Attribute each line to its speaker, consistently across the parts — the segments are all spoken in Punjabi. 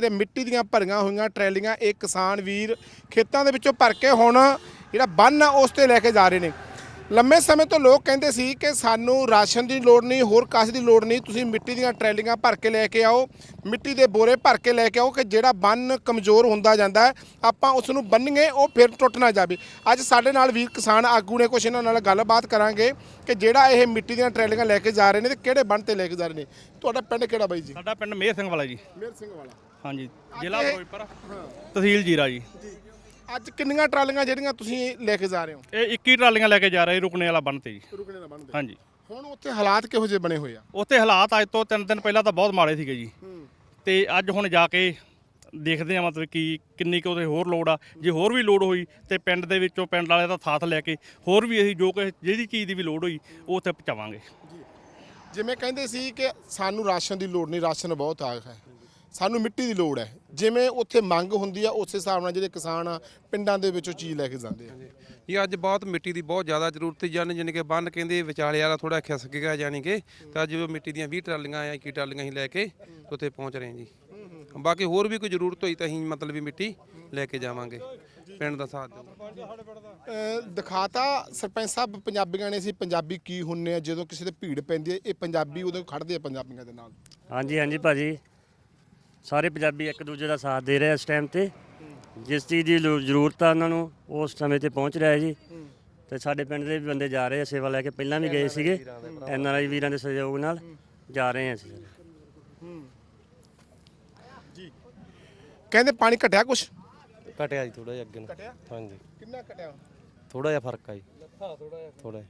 Speaker 1: ਤੇ ਮਿੱਟੀ ਦੀਆਂ ਭਰੀਆਂ ਹੋਈਆਂ ਟਰੈਲੀਆਂ ਇਹ ਕਿਸਾਨ ਵੀਰ ਖੇਤਾਂ ਦੇ ਵਿੱਚੋਂ ਭਰ ਕੇ ਹੁਣ ਜਿਹੜਾ ਬੰਨ ਆ ਉਸ ਤੇ ਲੈ ਕੇ ਜਾ ਰਹੇ ਨੇ। ਲੰਮੇ ਸਮੇਂ ਤੋਂ ਲੋਕ ਕਹਿੰਦੇ ਸੀ ਕਿ ਸਾਨੂੰ ਰਾਸ਼ਨ ਦੀ ਲੋੜ ਨਹੀਂ ਹੋਰ ਕਾਸੇ ਦੀ ਲੋੜ ਨਹੀਂ ਤੁਸੀਂ ਮਿੱਟੀ ਦੀਆਂ ਟਰੈਲੀਆਂ ਭਰ ਕੇ ਲੈ ਕੇ ਆਓ ਮਿੱਟੀ ਦੇ ਬੋਰੇ ਭਰ ਕੇ ਲੈ ਕੇ ਆਓ ਕਿ ਜਿਹੜਾ ਬੰਨ ਕਮਜ਼ੋਰ ਹੁੰਦਾ ਜਾਂਦਾ ਹੈ ਆਪਾਂ ਉਸ ਨੂੰ ਬੰਨੀਏ ਉਹ ਫਿਰ ਟੁੱਟ ਨਾ ਜਾਵੇ। ਅੱਜ ਸਾਡੇ ਨਾਲ ਵੀਰ ਕਿਸਾਨ ਆਗੂ ਨੇ ਕੁਛ ਇਹਨਾਂ ਨਾਲ ਗੱਲਬਾਤ ਕਰਾਂਗੇ ਕਿ ਜਿਹੜਾ ਇਹ ਮਿੱਟੀ ਦੀਆਂ ਟਰੈਲੀਆਂ ਲੈ ਕੇ ਜਾ ਰਹੇ ਨੇ ਤੇ ਕਿਹੜੇ ਬੰਨ ਤੇ ਲੈ ਕੇ ਜਾ ਰਹੇ ਨੇ। ਤੁਹਾਡਾ ਪਿੰਡ ਕਿਹੜਾ ਬਾਈ ਜੀ?
Speaker 2: ਸਾਡਾ ਪਿੰਡ ਮੇਰ ਸਿੰਘ ਵਾਲਾ ਜੀ।
Speaker 1: ਮੇਰ ਸਿੰਘ ਵਾਲਾ।
Speaker 2: ਹਾਂਜੀ ਜ਼ਿਲ੍ਹਾ
Speaker 1: ਇਹ-
Speaker 2: ਫਿਰੋਜ਼ਪੁਰ। ਤਹਿਸੀਲ ਜੀਰਾ ਜੀ।
Speaker 1: ਜੀ। ਅੱਜ ਕਿੰਨੀਆਂ ਟਰਾਲੀਆਂ ਜਿਹੜੀਆਂ ਤੁਸੀਂ ਲੈ ਕੇ ਜਾ ਰਹੇ ਹੋ?
Speaker 2: ਇਹ 21 ਟਰਾਲੀਆਂ ਲੈ ਕੇ ਜਾ ਰਹੇ ਰੁਕਣੇ ਵਾਲਾ ਬੰਨ ਤੇ ਜੀ।
Speaker 1: ਰੁਕਣੇ ਦਾ ਬੰਨਦੇ
Speaker 2: ਹਾਂਜੀ।
Speaker 1: ਹੁਣ ਉੱਥੇ ਹਾਲਾਤ ਕਿਹੋ ਜਿਹੇ ਬਣੇ ਹੋਏ ਆ?
Speaker 2: ਉੱਥੇ ਹਾਲਾਤ ਅੱਜ ਤੋਂ ਤਿੰਨ ਦਿਨ ਪਹਿਲਾਂ ਤਾਂ ਬਹੁਤ ਮਾੜੇ ਸੀਗੇ ਜੀ। ਤੇ ਅੱਜ ਹੁਣ ਜਾ ਕੇ ਦੇਖਦੇ ਆ ਮਤਲਬ ਕਿ ਕਿੰਨੀ ਕੁ ਉਹਦੇ ਹੋਰ ਲੋੜ ਆ। ਜੇ ਹੋਰ ਵੀ ਲੋੜ ਹੋਈ ਤੇ ਪਿੰਡ ਦੇ ਵਿੱਚੋਂ ਪਿੰਡ ਵਾਲੇ ਦਾ ਸਾਥ ਲੈ ਕੇ ਹੋਰ ਵੀ ਅਸੀਂ ਜੋ ਕਿ ਜਿਹੜੀ ਚੀਜ਼ ਦੀ ਵੀ ਲੋੜ ਹੋਈ ਉਹ ਉੱਥੇ ਪਹੁੰਚਾਵਾਂਗੇ।
Speaker 1: ਜਿਵੇਂ ਕਹਿੰਦੇ ਸੀ ਕਿ ਸਾਨੂੰ ਰਾਸ਼ਨ ਦੀ ਲੋੜ ਨਹੀਂ ਰਾਸ਼ਨ ਬਹੁਤ ਆ ਹੈ। ਸਾਨੂੰ ਮਿੱਟੀ ਦੀ ਲੋੜ ਹੈ। ਜਿਵੇਂ ਉੱਥੇ ਮੰਗ ਹੁੰਦੀ ਆ ਉਸ ਹਿਸਾਬ ਨਾਲ ਜਿਹੜੇ ਕਿਸਾਨ ਆ ਪਿੰਡਾਂ ਦੇ ਵਿੱਚੋਂ ਚੀਜ਼ ਲੈ ਕੇ ਜਾਂਦੇ ਆ।
Speaker 3: ਇਹ ਅੱਜ ਬਹੁਤ ਮਿੱਟੀ ਦੀ ਬਹੁਤ ਜ਼ਿਆਦਾ ਜ਼ਰੂਰਤ ਜਨ ਜਾਣੀ ਕਿ ਬੰਨ ਕਹਿੰਦੇ ਵਿਚਾਲੇ ਵਾਲਾ ਥੋੜਾ ਖਿਸਕ ਗਿਆ ਜਾਣੀ ਕਿ ਤਾਂ ਅੱਜ ਉਹ ਮਿੱਟੀ ਦੀਆਂ 20 ਟਰਾਲੀਆਂ ਆ 21 ਟਰਾਲੀਆਂ ਹੀ ਲੈ ਕੇ ਉੱਥੇ ਪਹੁੰਚ ਰਹੇ ਹਾਂ ਜੀ। ਬਾਕੀ ਹੋਰ ਵੀ ਕੋਈ ਜ਼ਰੂਰਤ ਹੋਈ ਤਾਂ ਅਸੀਂ ਮਤਲਬ ਵੀ ਮਿੱਟੀ ਲੈ ਕੇ ਜਾਵਾਂਗੇ ਪਿੰਡ ਦਾ ਸਾਥ ਦਿਓ
Speaker 1: ਦਿਖਾਤਾ ਸਰਪੰਚ ਸਾਹਿਬ ਪੰਜਾਬੀਆਂ ਨੇ ਅਸੀਂ ਪੰਜਾਬੀ ਕੀ ਹੁੰਨੇ ਆ ਜਦੋਂ ਕਿਸੇ ਤੇ ਭੀੜ ਪੈਂਦੀ ਹੈ ਇਹ ਪੰਜਾਬੀ ਉਦੋਂ ਖੜਦੇ ਆ ਪੰਜਾਬੀਆਂ ਦੇ ਨਾਲ।
Speaker 4: ਹਾਂਜੀ ਹਾਂਜੀ ਭਾਜੀ। ਸਾਰੇ ਪੰਜਾਬੀ ਇੱਕ ਦੂਜੇ ਦਾ ਸਾਥ ਦੇ ਰਹੇ ਆ ਇਸ ਟਾਈਮ ਤੇ। ਜਿਸ ਚੀਜ਼ ਦੀ ਲੋ- ਜ਼ਰੂਰਤ ਆ ਉਹਨਾਂ ਨੂੰ ਉਸ ਸਮੇਂ ਤੇ ਪਹੁੰਚ ਰਿਹਾ ਜੀ। ਤੇ ਸਾਡੇ ਪਿੰਡ ਦੇ ਵੀ ਬੰਦੇ ਜਾ ਰਹੇ ਆ ਸੇਵਾ ਲੈ ਕੇ। ਪਹਿਲਾਂ ਵੀ ਗਏ ਸੀਗੇ। ਐਨ ਆਰ ਆਈ ਵੀਰਾਂ ਦੇ ਸਹਿਯੋਗ ਨਾਲ ਜਾ ਰਹੇ ਆ ਅਸੀਂ।
Speaker 1: ਕਹਿੰਦੇ ਪਾਣੀ ਘਟਿਆ ਕੁਛ?
Speaker 5: ਘਟਿਆ ਜੀ ਥੋੜਾ ਜਿਹਾ ਅੱਗੇ ਨੂੰ।
Speaker 1: ਘਟਿਆ?
Speaker 5: ਹਾਂਜੀ।
Speaker 1: ਕਿੰਨਾ ਘਟਿਆ?
Speaker 5: ਥੋੜਾ ਜਿਹਾ ਫ਼ਰਕ ਆ ਜੀ। ਥੋੜਾ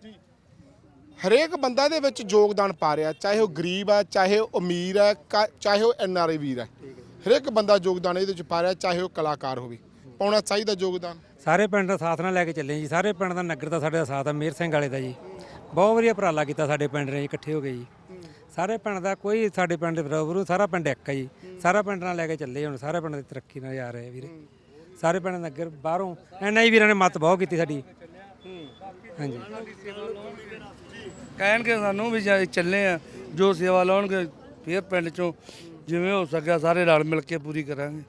Speaker 1: ਹਰੇਕ ਬੰਦਾ ਦੇ ਵਿੱਚ ਯੋਗਦਾਨ ਪਾ ਰਿਹਾ, ਚਾਹੇ ਉਹ ਗਰੀਬ ਆ, ਚਾਹੇ ਉਹ ਅਮੀਰ ਹੈ ਚਾਹੇ ਉਹ ਐਨ ਆਰ ਆਈ ਵੀਰ ਹੈ ਹਰੇਕ ਬੰਦਾ ਯੋਗਦਾਨ ਇਹਦੇ ਵਿੱਚ ਪਾ ਰਿਹਾ, ਚਾਹੇ ਉਹ ਕਲਾਕਾਰ ਹੋਵੇ। ਪਾਉਣਾ ਚਾਹੀਦਾ ਯੋਗਦਾਨ।
Speaker 6: ਸਾਰੇ ਪਿੰਡ ਦਾ ਸਾਥ ਨਾਲ ਲੈ ਕੇ ਚੱਲੇ ਜੀ। ਸਾਰੇ ਪਿੰਡ ਦਾ ਨਗਰ ਦਾ ਸਾਡੇ ਦਾ ਸਾਥ ਆ, ਮੇਰ ਸਿੰਘ ਵਾਲੇ ਦਾ ਜੀ। ਬਹੁਤ ਵਧੀਆ ਉਪਰਾਲਾ ਕੀਤਾ ਸਾਡੇ ਪਿੰਡ ਨੇ ਇਕੱਠੇ ਹੋ ਗਏ ਜੀ। ਸਾਰੇ ਪਿੰਡ ਦਾ ਕੋਈ ਸਾਡੇ ਪਿੰਡ ਦੇ ਬਰਾਬਰ ਸਾਰਾ ਪਿੰਡ ਇੱਕ ਹੈ ਜੀ। ਸਾਰਾ ਪਿੰਡ ਨਾਲ ਲੈ ਕੇ ਚੱਲੇ ਹੁਣ, ਸਾਰੇ ਪਿੰਡ ਦੀ ਤਰੱਕੀ ਨਾਲ ਜਾ ਰਹੇ ਵੀਰੇ। ਸਾਰੇ ਪਿੰਡ ਨਗਰ ਬਾਹਰੋਂ ਐਨਆਈ ਵੀਰਾਂ ਨੇ ਮਤ ਬਹੁਤ ਕੀਤੀ ਸਾਡੀ। ਹਾਂਜੀ।
Speaker 7: ਕਹਿਣਗੇ ਸਾਨੂੰ ਵੀ ਜੇ ਚੱਲੇ ਆ ਜੋ ਸੇਵਾ ਲਾਉਣਗੇ, ਫਿਰ ਪਿੰਡ ਚੋਂ ਜਿਵੇਂ ਹੋ ਸਕਿਆ ਸਾਰੇ ਰਲ ਮਿਲ ਕੇ ਪੂਰੀ ਕਰਾਂਗੇ।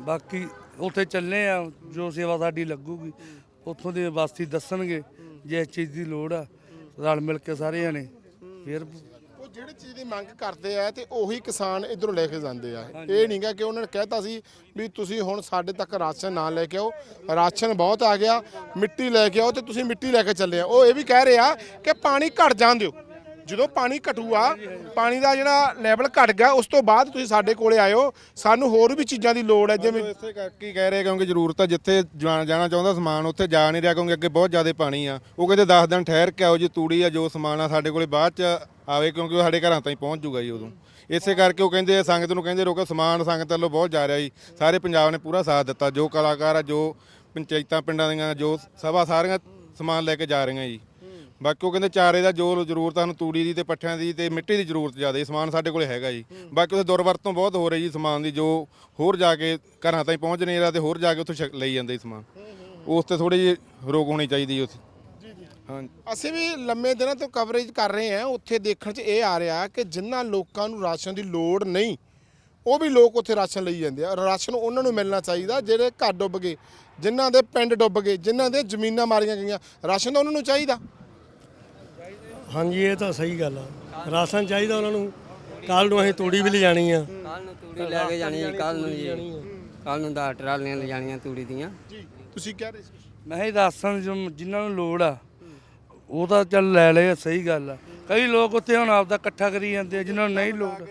Speaker 7: ਬਾਕੀ ਉੱਥੇ ਚੱਲੇ ਆ ਜੋ ਸੇਵਾ ਸਾਡੀ ਲੱਗੂਗੀ, ਉੱਥੋਂ ਦੇ ਵਾਸੀ ਦੱਸਣਗੇ ਜੇ ਇਸ ਚੀਜ਼ ਦੀ ਲੋੜ ਆ, ਰਲ ਮਿਲ ਕੇ ਸਾਰੇ ਜਣੇ ਫਿਰ
Speaker 1: ਜਿਹੜੀ ਚੀਜ਼ ਦੀ ਮੰਗ ਕਰਦੇ ਆ ਤੇ ਉਹੀ ਕਿਸਾਨ ਇਧਰੋਂ ਲੈ ਕੇ ਜਾਂਦੇ ਆ। ਇਹ ਨਹੀਂਗਾ ਕਿ ਉਹਨਾਂ ਨੇ ਕਹਿਤਾ ਸੀ ਵੀ ਤੁਸੀਂ ਹੁਣ ਸਾਡੇ ਤੱਕ ਰਾਸ਼ਨ ਨਾ ਲੈ ਕੇ ਆਓ। ਰਾਸ਼ਨ ਬਹੁਤ ਆ ਗਿਆ ਮਿੱਟੀ ਲੈ ਕੇ ਆਓ ਤੇ ਤੁਸੀਂ ਮਿੱਟੀ ਲੈ ਕੇ ਚੱਲੇ ਆ। ਉਹ ਇਹ ਵੀ ਕਹਿ ਰਹੇ ਆ ਕਿ ਪਾਣੀ ਘਟ ਜਾਣ ਦਿਓ। ਜਦੋਂ ਪਾਣੀ ਘਟੂਆ ਪਾਣੀ ਦਾ ਜਿਹੜਾ ਲੈਵਲ ਘਟ ਗਿਆ ਉਸ ਤੋਂ ਬਾਅਦ ਤੁਸੀਂ ਸਾਡੇ ਕੋਲੇ ਆਇਓ। ਸਾਨੂੰ ਹੋਰ ਵੀ ਚੀਜ਼ਾਂ ਦੀ ਲੋੜ ਹੈ ਜਿਵੇਂ
Speaker 8: ਹੀ ਕਹਿ ਰਹੇ ਕਿਉਂਕਿ ਜ਼ਰੂਰਤ ਆ ਜਿੱਥੇ ਜਾਣਾ ਚਾਹੁੰਦਾ ਸਮਾਨ ਉੱਥੇ ਜਾ ਨਹੀਂ ਰਿਹਾ ਕਿਉਂਕਿ ਅੱਗੇ ਬਹੁਤ ਜ਼ਿਆਦਾ ਪਾਣੀ ਆ। ਉਹ ਕਹਿੰਦੇ 10 ਦਿਨ ਠਹਿਰ ਕੇ ਆਓ ਜੀ ਤੂੜੀ ਆ ਜੋ ਸਮਾਨ ਆ ਸਾਡੇ ਕੋਲੇ ਬਾਅਦ ਚ ਆਵੇ ਕਿਉਂਕਿ ਉਹ ਸਾਡੇ ਘਰਾਂ ਤਾਈਂ ਪਹੁੰਚ ਜੂਗਾ ਜੀ ਉਦੋਂ। ਇਸੇ ਕਰਕੇ ਉਹ ਕਹਿੰਦੇ ਆ, ਸੰਗਤ ਨੂੰ ਕਹਿੰਦੇ ਰੋਕੋ ਸਮਾਨ ਸੰਗਤ ਵੱਲੋਂ ਬਹੁਤ ਜਾ ਰਿਹਾ ਜੀ। ਸਾਰੇ ਪੰਜਾਬ ਨੇ ਪੂਰਾ ਸਾਥ ਦਿੱਤਾ। ਜੋ ਕਲਾਕਾਰ ਆ ਜੋ ਪੰਚਾਇਤਾਂ ਪਿੰਡਾਂ ਦੀਆਂ ਜੋ ਸਭਾ ਸਾਰੀਆਂ ਸਮਾਨ ਲੈ ਕੇ ਜਾ ਰਹੀਆਂ ਜੀ। ਬਾਕੀ ਉਹ ਕਹਿੰਦੇ ਚਾਰੇ ਦਾ ਜੋ ਜ਼ਰੂਰਤ ਆ ਤੂੜੀ ਦੀ ਤੇ ਪੱਠਿਆਂ ਦੀ ਤੇ ਮਿੱਟੀ ਦੀ ਜ਼ਰੂਰਤ ਜ਼ਿਆਦਾ ਹੈ ਸਮਾਨ ਸਾਡੇ ਕੋਲ ਹੈਗਾ ਜੀ। ਬਾਕੀ ਉੱਥੇ ਦੁਰਵਰਤੋਂ ਬਹੁਤ ਹੋ ਰਹੀ ਜੀ ਸਮਾਨ ਦੀ ਜੋ ਹੋਰ ਜਾ ਕੇ ਘਰਾਂ ਤਾਈਂ ਪਹੁੰਚ ਨਹੀਂ ਰਿਹਾ ਤੇ ਹੋਰ ਜਾ ਕੇ ਉੱਥੇ ਛਕ- ਲਈ ਜਾਂਦੇ ਜੀ ਸਮਾਨ। ਉਸ ਤੇ ਥੋੜੀ ਜਿਹੀ ਰੋਕ ਹੋਣੀ ਚਾਹੀਦੀ ਜੀ ਉੱਥੇ।
Speaker 1: ਅਸੀਂ ਵੀ ਲੰਮੇ ਦਿਨਾਂ ਤੋਂ ਕਵਰੇਜ ਕਰ ਰਹੇ ਹਾਂ। ਉੱਥੇ ਦੇਖਣ 'ਚ ਇਹ ਆ ਰਿਹਾ ਕਿ ਜਿਨ੍ਹਾਂ ਲੋਕਾਂ ਨੂੰ ਰਾਸ਼ਨ ਦੀ ਲੋੜ ਨਹੀਂ ਉਹ ਵੀ ਲੋਕ ਉੱਥੇ ਰਾਸ਼ਨ ਲਈ ਜਾਂਦੇ ਆ। ਰਾਸ਼ਨ ਉਹਨਾਂ ਨੂੰ ਮਿਲਣਾ ਚਾਹੀਦਾ ਜਿਹੜੇ ਘਰ ਡੁੱਬ ਗਏ ਜਿਨ੍ਹਾਂ ਦੇ ਪਿੰਡ ਡੁੱਬ ਗਏ ਜਿਨ੍ਹਾਂ ਦੇ ਜ਼ਮੀਨਾਂ ਮਾਰੀਆਂ ਗਈਆਂ। ਰਾਸ਼ਨ ਤਾਂ ਉਹਨਾਂ ਨੂੰ ਚਾਹੀਦਾ।
Speaker 9: ਹਾਂਜੀ ਇਹ ਤਾਂ ਸਹੀ ਗੱਲ ਆ। ਰਾਸ਼ਨ ਚਾਹੀਦਾ ਉਹਨਾਂ ਨੂੰ। ਕੱਲ ਨੂੰ ਅਸੀਂ ਤੂੜੀ ਵੀ ਲਿਜਾਣੀ ਆ।
Speaker 10: ਕੱਲ ਨੂੰ ਤੂੜੀ ਲੈ ਕੇ ਜਾਣੀ ਹੈ ਕੱਲ ਨੂੰ ਜੀ। ਕੱਲ ਨੂੰ ਦਾ ਟਰਾਲੀਆਂ ਲੈ ਜਾਣੀਆਂ ਤੂੜੀ ਦੀਆਂ।
Speaker 1: ਜੀ ਤੁਸੀਂ ਕਹਿ ਰਹੇ ਸੀ।
Speaker 7: ਮੈਂ ਜੀ ਰਾਸ਼ਨ ਜਿਨ੍ਹਾਂ ਨੂੰ ਲੋੜ ਆ ਉਹ ਤਾਂ ਚੱਲ ਲੈ ਲਏ, ਸਹੀ ਗੱਲ ਆ। ਕਈ ਲੋਕ ਉੱਥੇ ਹੁਣ ਆਪਦਾ ਇਕੱਠਾ ਕਰੀ ਜਾਂਦੇ ਆ, ਜਿਨ੍ਹਾਂ ਨੂੰ ਨਹੀਂ ਲੋੜ।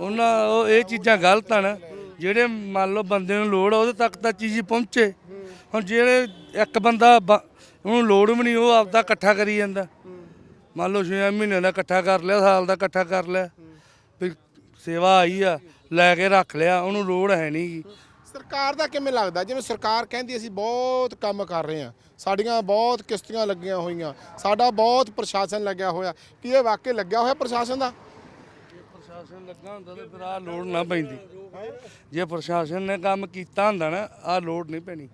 Speaker 7: ਉਹਨਾਂ ਉਹ ਇਹ ਚੀਜ਼ਾਂ ਗਲਤ ਆ ਨਾ, ਜਿਹੜੇ ਮੰਨ ਲਓ ਬੰਦੇ ਨੂੰ ਲੋੜ ਆ, ਉਹਦੇ ਤੱਕ ਤਾਂ ਚੀਜ਼ ਪਹੁੰਚੇ। ਹੁਣ ਜਿਹੜੇ ਇੱਕ ਬੰਦਾ ਬ- ਉਹਨੂੰ ਲੋੜ ਵੀ ਨਹੀਂ, ਉਹ ਆਪਦਾ ਇਕੱਠਾ ਕਰੀ ਜਾਂਦਾ। ਮੰਨ ਲਓ 6 ਮਹੀਨਿਆਂ ਦਾ ਇਕੱਠਾ ਕਰ ਲਿਆ, ਸਾਲ ਦਾ ਇਕੱਠਾ ਕਰ ਲਿਆ, ਵੀ ਸੇਵਾ ਆਈ ਆ, ਲੈ ਕੇ ਰੱਖ ਲਿਆ, ਉਹਨੂੰ ਲੋੜ ਹੈ ਨਹੀਂਗੀ
Speaker 1: ਸਰਕਾਰ ਦਾ ਕਿਵੇਂ ਲੱਗਦਾ? ਜਿਵੇਂ ਸਰਕਾਰ ਕਹਿੰਦੀ ਅਸੀਂ ਬਹੁਤ ਕੰਮ ਕਰ ਰਹੇ ਹਾਂ, ਸਾਡੀਆਂ ਬਹੁਤ ਕਿਸ਼ਤੀਆਂ ਲੱਗੀਆਂ ਹੋਈਆਂ, ਸਾਡਾ ਬਹੁਤ ਪ੍ਰਸ਼ਾਸਨ ਲੱਗਿਆ ਹੋਇਆ, ਕੀ ਇਹ ਵਾਕਈ ਲੱਗਿਆ ਹੋਇਆ ਪ੍ਰਸ਼ਾਸਨ ਦਾ?
Speaker 7: ਪ੍ਰਸ਼ਾਸਨ ਲੱਗਾ ਹੁੰਦਾ ਤਾਂ ਫਿਰ ਆਹ ਲੋੜ ਨਾ ਪੈਂਦੀ। ਜੇ ਪ੍ਰਸ਼ਾਸਨ ਨੇ ਕੰਮ ਕੀਤਾ ਹੁੰਦਾ ਨਾ, ਆਹ ਲੋੜ ਨਹੀਂ ਪੈਣੀ।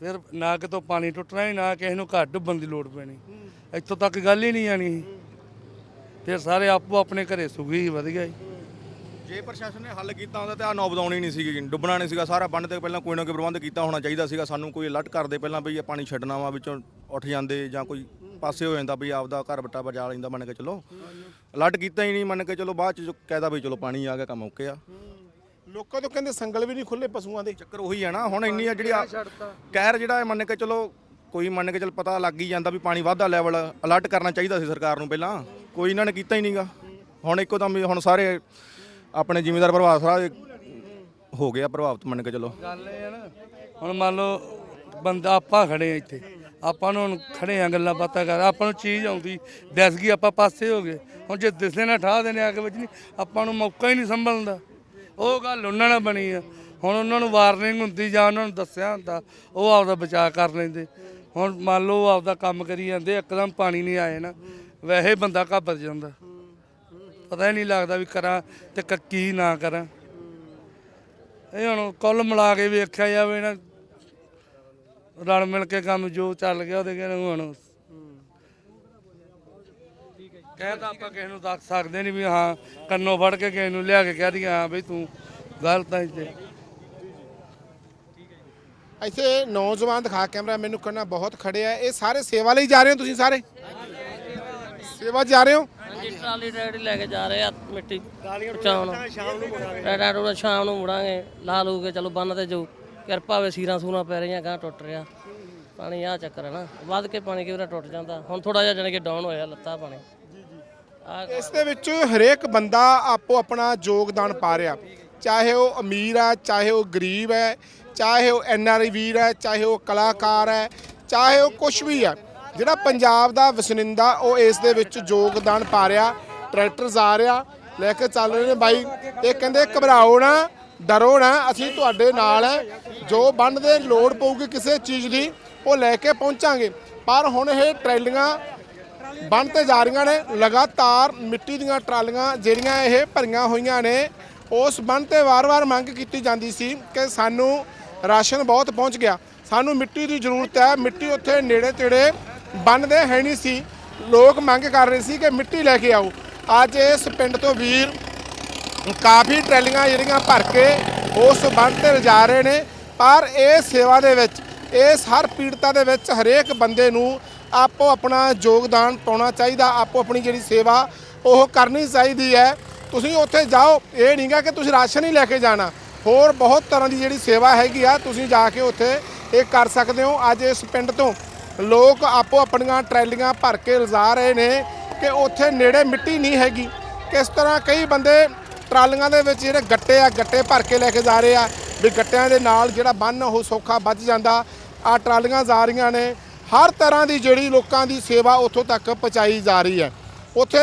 Speaker 7: ਫਿਰ ਨਾ ਕਿਤੋਂ ਪਾਣੀ ਟੁੱਟਣਾ ਹੀ, ਨਾ ਕਿਸੇ ਨੂੰ ਘਰ ਡੁੱਬਣ ਦੀ ਲੋੜ ਪੈਣੀ। ਇੱਥੋਂ ਤੱਕ ਗੱਲ ਹੀ ਨਹੀਂ ਆਣੀ ਸੀ। ਫਿਰ ਸਾਰੇ ਆਪੋ ਆਪਣੇ ਘਰੇ ਸੁਖੀ ਹੀ ਵਧੀਆ ਜੀ
Speaker 11: ਜੇ ਪ੍ਰਸ਼ਾਸਨ ਨੇ ਹੱਲ ਕੀਤਾ ਹੁੰਦਾ ਤਾਂ ਆ ਨੌਬਤ ਆਉਣੀ ਨਹੀਂ ਸੀਗੀ ਡੁੱਬਣਾ ਨਹੀਂ ਸੀਗਾ ਸਾਰਾ ਬੰਨ ਤੇ ਪਹਿਲਾਂ ਕੋਈ ਨਾ ਕੋਈ ਪ੍ਰਬੰਧ ਕੀਤਾ ਹੋਣਾ ਚਾਹੀਦਾ ਸੀਗਾ ਸਾਨੂੰ ਕੋਈ ਅਲਰਟ ਕਰਦੇ ਪਹਿਲਾਂ ਵੀ ਇਹ ਪਾਣੀ ਛੱਡਣਾ ਵਾ ਵਿੱਚੋਂ ਉੱਠ ਜਾਂਦੇ ਜਾਂ ਕੋਈ ਪਾਸੇ ਹੋ ਜਾਂਦਾ ਵੀ ਆਪਦਾ ਘਰ ਬੱਟਾ ਬਚਾ ਲੈਂਦਾ ਮੰਨ ਕੇ ਚਲੋ। ਅਲਰਟ ਕੀਤਾ ਹੀ ਨਹੀਂ ਮੰਨ ਕੇ ਚਲੋ ਬਾਅਦ ਚ ਕਹਿਦਾ ਵੀ ਚਲੋ ਪਾਣੀ ਆ ਗਿਆ ਕੰਮ ਓਕੇ ਆ।
Speaker 1: ਲੋਕਾਂ ਤੋਂ ਕਹਿੰਦੇ ਸੰਗਲ ਵੀ ਨਹੀਂ ਖੁੱਲੇ ਪਸ਼ੂਆਂ ਦੇ।
Speaker 11: ਚੱਕਰ ਉਹੀ ਆ ਨਾ ਹੁਣ ਇੰਨੀ ਆ ਜਿਹੜੀ ਆ ਕਹਿਰ ਜਿਹੜਾ ਇਹ ਮੰਨ ਕੇ ਚਲੋ ਕੋਈ ਮੰਨ ਕੇ ਚਲ ਪਤਾ ਲੱਗ ਹੀ ਜਾਂਦਾ ਵੀ ਪਾਣੀ ਵਾਧਾ ਲੈਵਲ ਅਲਰਟ ਕਰਨਾ ਚਾਹੀਦਾ ਸੀ ਸਰਕਾਰ ਨੂੰ ਪਹਿਲਾਂ ਕੋਈ ਇਹਨਾਂ ਨੇ ਕੀਤਾ ਹੀ ਨਹੀਂਗਾ ਹੁਣ ਇੱਕੋ ਦਮ ਹੀ ਹੁਣ ਸਾਰੇ ਆਪਣੇ ਜ਼ਿਮੀਂਦਾਰ ਪ੍ਰਭਾਵ ਸਾਰਾ ਹੋ ਗਿਆ ਪ੍ਰਭਾਵਿਤ ਮੰਨ ਕੇ ਚਲੋ।
Speaker 7: ਗੱਲ ਇਹ ਆ ਨਾ, ਹੁਣ ਮੰਨ ਲਓ ਬੰਦਾ ਆਪਾਂ ਖੜੇ ਆ ਇੱਥੇ, ਆਪਾਂ ਨੂੰ ਹੁਣ ਖੜੇ ਆ ਗੱਲਾਂ ਬਾਤਾਂ ਕਰ, ਆਪਾਂ ਨੂੰ ਚੀਜ਼ ਆਉਂਦੀ, ਦਿਸ ਗਈ ਆਪਾਂ ਪਾਸੇ ਹੋ ਗਏ, ਹੁਣ ਜੇ ਦਿਸੇ ਨਾ ਠਾਹ ਦੇਣੇ ਆ ਕੇ ਵਿੱਚ ਨਹੀਂ, ਆਪਾਂ ਨੂੰ ਮੌਕਾ ਹੀ ਨਹੀਂ ਸੰਭਲਣ ਦਾ ਉਹ ਗੱਲ ਉਹਨਾਂ ਨਾਲ ਬਣੀ ਆ, ਹੁਣ ਉਹਨਾਂ ਨੂੰ ਵਾਰਨਿੰਗ ਹੁੰਦੀ ਜਾਂ ਉਹਨਾਂ ਨੂੰ ਦੱਸਿਆ ਹੁੰਦਾ, ਉਹ ਆਪਦਾ ਬਚਾਅ ਕਰ ਲੈਂਦੇ। ਹੁਣ ਮੰਨ ਲਓ ਉਹ ਆਪਦਾ ਕੰਮ ਕਰੀ ਜਾਂਦੇ, ਇੱਕਦਮ ਪਾਣੀ ਨਹੀਂ ਆਏ ਨਾ, ਵੈਸੇ ਬੰਦਾ ਘਾਬਰ ਜਾਂਦਾ। ਪਤਾ ਹੀ ਨਹੀਂ ਲੱਗਦਾ ਵੀ ਕਰਾਂ ਤੇ ਕ- ਕੀ ਨਾ ਕਰਾਂ। ਇਹ ਹੁਣ ਕੁੱਲ ਮਿਲਾ ਕੇ ਵੇਖਿਆ ਜਾਵੇ ਨਾ, ਰਲ ਮਿਲ ਕੇ ਕੰਮ ਜੋ ਚੱਲ ਗਿਆ ਉਹਦੇ ਕਹਿੰਦੇ ਹੁਣ। ਕਹਿ ਤਾਂ ਆਪਾਂ ਕਿਸੇ ਨੂੰ ਦੱਸ ਸਕਦੇ ਨਹੀਂ ਵੀ ਹਾਂ, ਕੰਨੋਂ ਫੜ ਕੇ ਕਿਸੇ ਨੂੰ ਲਿਆ ਕੇ ਕਹਿ ਦਈਏ, ਹਾਂ ਬਈ ਤੂੰ ਗਲਤ ਹੈ ਇੱਥੇ।
Speaker 1: ਇੱਥੇ ਨੌਜਵਾਨ ਦਿਖਾ ਕੈਮਰਾ, ਮੈਨੂੰ ਕਹਿੰਦਾ ਬਹੁਤ ਖੜੇ ਆ। ਇਹ ਸਾਰੇ ਸੇਵਾ ਲਈ ਜਾ ਰਹੇ ਹੋ ਤੁਸੀਂ ਸਾਰੇ? ਸੇਵਾ 'ਚ ਜਾ ਰਹੇ ਹੋ?
Speaker 10: ਹਾਂਜੀ ਟਰਾਲੀ ਰੈਡੀ ਲੈ ਕੇ ਜਾ ਰਹੇ ਆ ਮਿੱਟੀ ਪਹੁੰਚਾਉਣ। ਸ਼ਾਮ ਨੂੰ ਮੁੜਾਂਗੇ ਸ਼ਾਮ ਨੂੰ ਮੁੜਾਂਗੇ ਲਾ ਲੂ ਕੇ ਚਲੋ ਬੰਨ ਤੇ ਜੋ। ਕਿਰਪਾ ਵੇ ਸੀਰਾਂ ਸੂਰਾਂ ਪੈ ਰਹੀਆਂ ਗਾਂ ਟੁੱਟ ਰਿਹਾ। ਪਾਣੀ ਆ ਚੱਕਰ ਹੈ ਨਾ ਵੱਧ ਕੇ ਪਾਣੀ ਕਿਵਰਾ ਟੁੱਟ ਜਾਂਦਾ? ਹੁਣ ਥੋੜਾ ਜਿਹਾ ਜਾਣੀ ਕਿ ਡਾਊਨ ਹੋਇਆ ਲੱਤਾ ਪਾਣੀ।
Speaker 1: ਇਸ ਦੇ ਵਿੱਚ ਹਰੇਕ ਬੰਦਾ ਆਪੋ ਆਪਣਾ ਯੋਗਦਾਨ ਪਾ ਰਿਹਾ। ਚਾਹੇ ਉਹ ਅਮੀਰ ਹੈ ਚਾਹੇ ਉਹ ਗਰੀਬ ਹੈ ਚਾਹੇ ਉਹ ਐਨਆਰਆਈ ਵੀਰ ਹੈ ਚਾਹੇ ਉਹ ਕਲਾਕਾਰ ਹੈ ਚਾਹੇ ਉਹ ਕੁਝ ਵੀ ਹੈ। ਜਿਹੜਾ ਪੰਜਾਬ ਦਾ ਵਸਨਿੰਦਾ, ਉਹ ਇਸ ਦੇ ਵਿੱਚ ਯੋਗਦਾਨ ਪਾ ਰਿਹਾ, ਟਰੈਕਟਰ ਆ ਰਿਹਾ, ਲੈ ਕੇ ਚੱਲ ਰਹੇ ਨੇ ਬਾਈ। ਇਹ ਕਹਿੰਦੇ ਘਬਰਾਓ ਨਾ, ਡਰੋ ਨਾ, ਅਸੀਂ ਤੁਹਾਡੇ ਨਾਲ ਹੈ। ਜੋ ਬੰਨ ਦੇ ਲੋੜ ਪਊਗੀ ਕਿਸੇ ਚੀਜ਼ ਦੀ, ਉਹ ਲੈ ਕੇ ਪਹੁੰਚਾਂਗੇ। ਪਰ ਹੁਣ ਇਹ ਟਰੈਲੀਆਂ ਬੰਨ ਤੇ ਜਾ ਰਹੀਆਂ ਨੇ, ਲਗਾਤਾਰ ਮਿੱਟੀ ਦੀਆਂ ਟਰਾਲੀਆਂ ਜਿਹੜੀਆਂ ਇਹ ਭਰੀਆਂ ਹੋਈਆਂ ਨੇ, ਉਸ ਬੰਨ ਤੇ ਵਾਰ-ਵਾਰ ਮੰਗ ਕੀਤੀ ਜਾਂਦੀ ਸੀ ਕਿ ਸਾਨੂੰ ਰਾਸ਼ਨ ਬਹੁਤ ਪਹੁੰਚ ਗਿਆ। ਸਾਨੂੰ ਮਿੱਟੀ ਦੀ ਜ਼ਰੂਰਤ ਹੈ, ਮਿੱਟੀ ਉੱਥੇ ਨੇੜੇ ਤੇੜੇ ਬੰਨਦੇ ਹੈ ਨਹੀਂ ਸੀ। ਲੋਕ ਮੰਗ ਕਰ ਰਹੇ ਸੀ ਕਿ ਮਿੱਟੀ ਲੈ ਕੇ ਆਓ। ਅੱਜ ਇਸ ਪਿੰਡ ਤੋਂ ਵੀਰ ਕਾਫੀ ਟਰੈਲੀਆਂ ਜਿਹੜੀਆਂ ਭਰ ਕੇ ਉਸ ਬੰਨ ਤੇ ਲਿਜਾ ਰਹੇ ਨੇ। ਪਰ ਇਹ ਸੇਵਾ ਦੇ ਵਿੱਚ, ਇਸ ਹਰ ਪੀੜਤਾ ਦੇ ਵਿੱਚ ਹਰੇਕ ਬੰਦੇ ਨੂੰ ਆਪੋ ਆਪਣਾ ਯੋਗਦਾਨ ਪਾਉਣਾ ਚਾਹੀਦਾ, ਆਪੋ ਆਪਣੀ ਜਿਹੜੀ ਸੇਵਾ ਉਹ ਕਰਨੀ ਚਾਹੀਦੀ ਹੈ। ਤੁਸੀਂ ਉੱਥੇ ਜਾਓ, ਇਹ ਨਹੀਂਗਾ ਕਿ ਤੁਸੀਂ ਰਾਸ਼ਨ ਹੀ ਲੈ ਕੇ ਜਾਣਾ। ਹੋਰ ਬਹੁਤ ਤਰ੍ਹਾਂ ਦੀ ਜਿਹੜੀ ਸੇਵਾ ਹੈਗੀ ਆ, ਤੁਸੀਂ ਜਾ ਕੇ ਉੱਥੇ ਇਹ ਕਰ ਸਕਦੇ ਹੋ। ਅੱਜ ਇਸ ਪਿੰਡ ਤੋਂ ਲੋਕ ਆਪੋ ਆਪਣੀਆਂ ਟਰੈਲੀਆਂ ਭਰ ਕੇ ਲਿਜਾ ਰਹੇ ਨੇ ਕਿ ਉੱਥੇ ਨੇੜੇ ਮਿੱਟੀ ਨਹੀਂ ਹੈਗੀ। ਕਿਸ ਤਰ੍ਹਾਂ ਕਈ ਬੰਦੇ ਟਰਾਲੀਆਂ ਦੇ ਵਿੱਚ ਜਿਹੜੇ ਗੱਟੇ ਆ, ਗੱਟੇ ਭਰ ਕੇ ਲੈ ਕੇ ਜਾ ਰਹੇ ਆ, ਵੀ ਗੱਟਿਆਂ ਦੇ ਨਾਲ ਜਿਹੜਾ ਬੰਨ ਉਹ ਸੌਖਾ ਵੱਜ ਜਾਂਦਾ। ਆ ਟਰਾਲੀਆਂ ਜਾ ਰਹੀਆਂ ਨੇ। ਹਰ ਤਰ੍ਹਾਂ ਦੀ ਜਿਹੜੀ ਲੋਕਾਂ ਦੀ ਸੇਵਾ ਉੱਥੋਂ ਤੱਕ ਪਹੁੰਚਾਈ ਜਾ ਰਹੀ ਹੈ। ਉੱਥੇ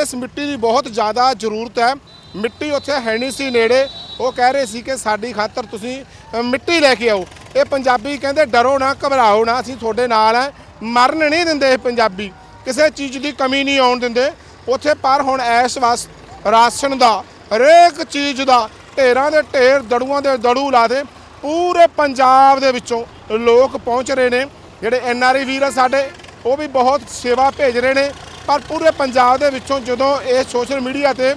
Speaker 1: ਇਸ ਮਿੱਟੀ ਦੀ ਬਹੁਤ ਜ਼ਿਆਦਾ ਜ਼ਰੂਰਤ ਹੈ। ਮਿੱਟੀ ਉੱਥੇ ਹੈ ਨਹੀਂ ਸੀ ਨੇੜੇ। ਉਹ ਕਹਿ ਰਹੇ ਸੀ ਕਿ ਸਾਡੀ ਖਾਤਰ ਤੁਸੀਂ ਮਿੱਟੀ ਲੈ ਕੇ ਆਓ। ਇਹ ਪੰਜਾਬੀ ਕਹਿੰਦੇ ਡਰੋ ਨਾ, ਘਬਰਾਓ ਨਾ, ਅਸੀਂ ਤੁਹਾਡੇ ਨਾਲ ਹੈ। ਮਰਨ ਨਹੀਂ ਦਿੰਦੇ ਇਹ ਪੰਜਾਬੀ। ਕਿਸੇ ਚੀਜ਼ ਦੀ ਕਮੀ ਨਹੀਂ ਆਉਣ ਦਿੰਦੇ। ਉੱਥੇ ਪਰ ਹੁਣ ਐਸ ਵਸ ਰਾਸ਼ਨ ਦਾ, ਹਰੇਕ ਚੀਜ਼ ਦਾ ਢੇਰਾਂ ਦੇ ਢੇਰ, ਦੜੂਆਂ ਦੇ ਦੜੂ ਲਾ ਦੇ, ਪੂਰੇ ਪੰਜਾਬ ਦੇ ਵਿੱਚੋਂ ਲੋਕ ਪਹੁੰਚ ਰਹੇ ਨੇ। ਜਿਹੜੇ ਐਨਆਰਆਈ ਵੀਰ ਆ ਸਾਡੇ, ਉਹ ਵੀ ਬਹੁਤ ਸੇਵਾ ਭੇਜ ਰਹੇ ਨੇ। ਪਰ ਪੂਰੇ ਪੰਜਾਬ ਦੇ ਵਿੱਚੋਂ ਜਦੋਂ ਇਹ ਸੋਸ਼ਲ ਮੀਡੀਆ ਤੇ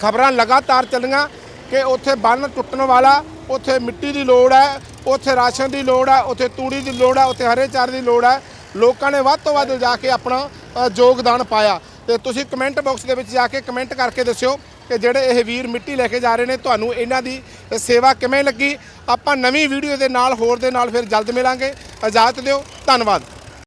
Speaker 1: ਖਬਰਾਂ ਲਗਾਤਾਰ ਚੱਲੀਆਂ ਕਿ ਉੱਥੇ ਬੰਨ ਟੁੱਟਣ ਵਾਲਾ, ਉੱਥੇ ਮਿੱਟੀ ਦੀ ਲੋੜ ਹੈ, ਉੱਥੇ ਰਾਸ਼ਨ ਦੀ ਲੋੜ ਹੈ, ਉੱਥੇ ਤੂੜੀ ਦੀ ਲੋੜ ਹੈ, ਉੱਥੇ ਹਰੇ ਚਾਰ ਦੀ ਲੋੜ ਹੈ। ਲੋਕਾਂ ਨੇ ਵੱਧ ਤੋਂ ਵੱਧ ਜਾ ਕੇ ਆਪਣਾ ਯੋਗਦਾਨ ਪਾਇਆ। ਤੇ ਤੁਸੀਂ ਕਮੈਂਟ ਬਾਕਸ ਦੇ ਵਿੱਚ ਜਾ ਕੇ ਕਮੈਂਟ ਕਰਕੇ ਦੱਸਿਓ ਕਿ ਜਿਹੜੇ ਇਹ ਵੀਰ ਮਿੱਟੀ ਲੈ ਕੇ ਜਾ ਰਹੇ ਨੇ, ਤੁਹਾਨੂੰ ਇਹਨਾਂ ਦੀ ਸੇਵਾ ਕਿਵੇਂ ਲੱਗੀ? ਆਪਾਂ ਨਵੀਂ ਵੀਡੀਓ ਦੇ ਨਾਲ, ਹੋਰ ਦੇ ਨਾਲ ਫਿਰ ਜਲਦ ਮਿਲਾਂਗੇ। ਇਜਾਜ਼ਤ ਦਿਓ। ਧੰਨਵਾਦ।